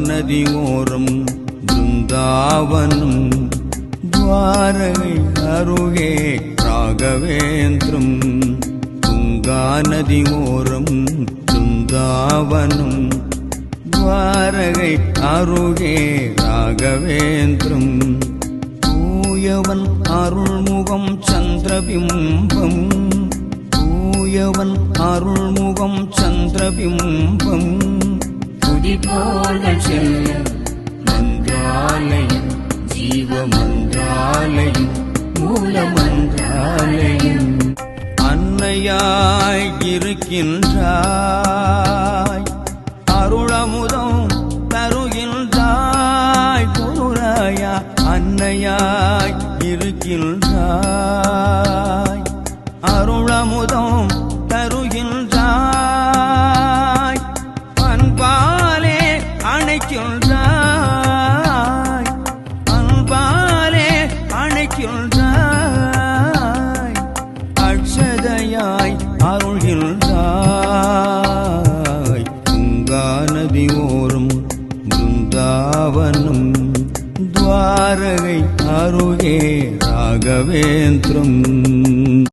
நதி ஓரம் பிருந்தாவனம் துவாரகை அருகே ராகவேந்திரம் துங்கா நதி ஓரம் பிருந்தாவனம் துவாரகை அருகே ராகவேந்திரம் தூயவன் அருள்முகம் சந்திரபிம்பம் தூயவன் அருள்முகம் சந்திரபிம்பம் துதிப்போர்கள் செல்லும். மந்திராலயம் ஜீவ மந்திராலயம் மூல மந்திராலயம் அன்னையாய் இருக்கின்றாய் அருளமுதம் தருகின்றாய் குருராயா அன்னையாய் இருக்கின்றாய். அணைக்கின்றாய். அன்பாலே அணைக்கின்றாய். அட்சதையாய் அருள்கின்றாய். துங்கா நதி ஓரம் பிருந்தாவனம் துவாரகை அருகே ராகவேந்திரம்.